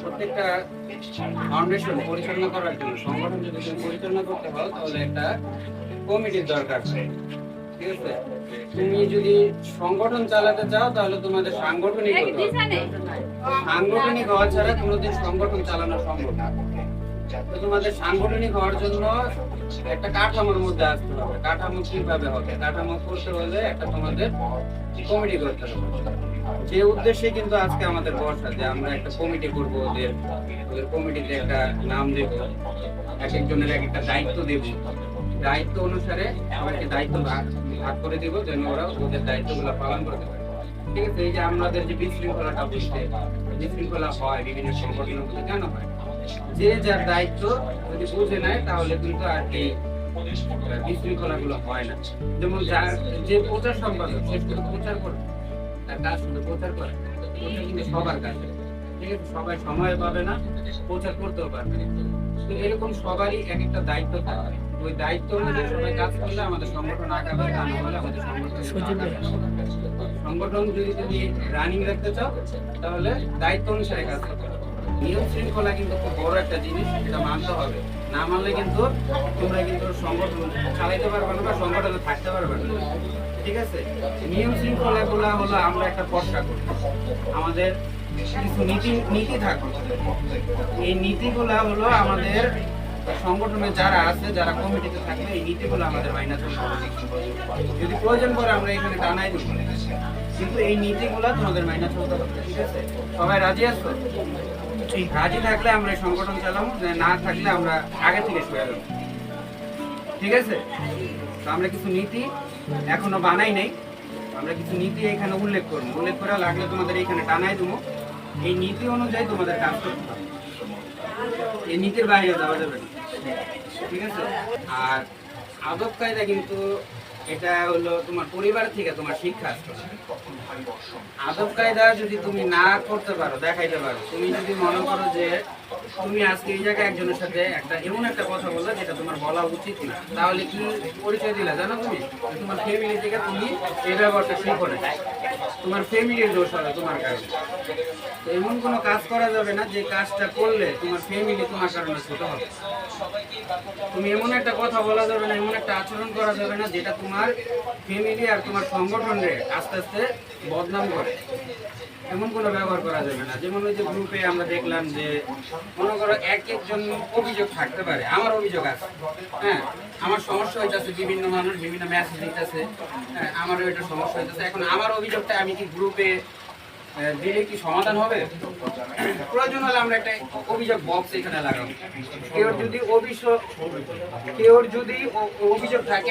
প্রত্যেকটা ফাউন্ডেশন পরিচালনা করার জন্য সংগঠন যদি তুমি পরিচালনা করতে পারো তাহলে একটা কমিটির দরকার ঠিক আছে? তুমি যদি সংগঠন চালাতে চাও তাহলে তোমাদের সাংগঠনিক সাংগঠনিক হওয়া ছাড়া কোনোদিন সংগঠন চালানো সম্ভব না। তোমাদের সাংগঠনিক হওয়ার জন্য একটা কাঠামোর মধ্যে আসতে হবে। কাঠামো কীভাবে হবে? কাঠামো করতে হলে একটা তোমাদের কমিটি করতে হবে। যে উদ্দেশ্যে কিন্তু আজকে আমাদের বর্ষা যে আমরা একটা কমিটি করব ওদের ওদের কমিটিতে একটা নাম দেব, এক একজনের এক একটা দায়িত্ব দেব। দায়িত্ব অনুসারে সবাইকে দায়িত্ব ভাগ করে দিব যেন ওরা ওদের দায়িত্বগুলো পালন করতে পারে। ঠিক আছে? এই যে আমাদের যে বিশৃঙ্খলাটা বুঝতে বিশৃঙ্খলা হয় বিভিন্ন সংগঠনের কেন হয়? যে যার দায়িত্ব যদি বুঝে নেয় তাহলে কিন্তু আর এই হয় না। যেমন যার যে প্রচার সম্পাদক সে শুধু প্রচার করে তার কাজ শুধু প্রচার করে কিন্তু সবার কাছে ঠিক আছে সবাই সময় পাবে না প্রচার করতেও পারবে তো এরকম সবারই এক একটা দায়িত্ব থাকে। ওই দায়িত্ব অনুযায়ী সবাই কাজ করলে আমাদের সংগঠন আগাবে তা না হলে আমাদের সংগঠন সংগঠন যদি তুমি রানিং রাখতে চাও তাহলে দায়িত্ব অনুসারে কাজ করতে হবে। নিয়ম শৃঙ্খলা কিন্তু খুব বড় একটা জিনিস, এটা মানতে হবে। না মানলে কিন্তু তোমরা কিন্তু সংগঠন চালাইতে পারবে না বা সংগঠনে থাকতে পারবে না। ঠিক আছে? নিয়ম শৃঙ্খলা গুলা হলো আমরা একটা পরশা করি। আমাদের কিছু নীতি নীতি থাকবে। এই নীতিগুলা হলো আমাদের সংগঠনে যারা আছে, যারা কমিটিতে থাকবে, এই নীতিগুলো আমাদের মাইনা যদি প্রয়োজন পড়ে আমরা এখানে টানাই দেবো। কিন্তু এই নীতিগুলো তোমাদের মাইনা চলতে হবে। ঠিক আছে? সবাই রাজি আছো? ঠিক রাজি থাকলে আমরা এই সংগঠন চালাবো, না থাকলে আমরা আগে থেকে শুয়ে দেবো ঠিক আছে? তো আমরা কিছু নীতি এখনও বানাই নাই। আমরা কিছু নীতি এখানে উল্লেখ করব। উল্লেখ করা লাগলে তোমাদের এখানে টানাই দেবো। এই নীতি অনুযায়ী তোমাদের কাজ করতে হবে। এই নীতির বাইরে যাওয়া যাবে ঠিক আছে? আর আদব কায়দা কিন্তু এটা হলো তোমার পরিবার থেকে তোমার শিক্ষা আদব কায়দা যদি তুমি না করতে পারো দেখাইতে পারো তুমি যদি মনে করো যে তুমি আজকে এই জায়গায় একজনের সাথে একটা এমন একটা কথা বললে যেটা তোমার বলা উচিত না তাহলে কি পরিচয় দিলা জানো তুমি? তোমার ফ্যামিলি থেকে তুমি এই ব্যাপারটা শিখো না তোমার ফ্যামিলির দোষ হবে তোমার কারণে। এমন কোনো কাজ করা যাবে না যে কাজটা করলে তোমার ফ্যামিলি তোমার কারণে ছোট হবে। তুমি এমন একটা কথা বলা যাবে না, এমন একটা আচরণ করা যাবে না যেটা তোমার ফ্যামিলি আর তোমার সংগঠনের আস্তে আস্তে বদনাম করে। এমন কোনো ব্যবহার করা যাবে না। যেমন ওই যে গ্রুপে আমরা দেখলাম যে মনে করো এক একজন অভিযোগ থাকতে পারে, আমার অভিযোগ আছে হ্যাঁ? আমার সমস্যা হইতেছে, বিভিন্ন মানুষ বিভিন্ন মেসেজ দিতেছে হ্যাঁ? আমারও এটা সমস্যা হইতেছে। এখন আমার অভিযোগটা আমি কি গ্রুপে দিলে কি সমাধান হবে? প্রয়োজন হলে আমরা একটা অভিযোগ বক্স এখানে লাগাবো। কেউ যদি অভিযোগ কেউ যদি অভিযোগ থাকে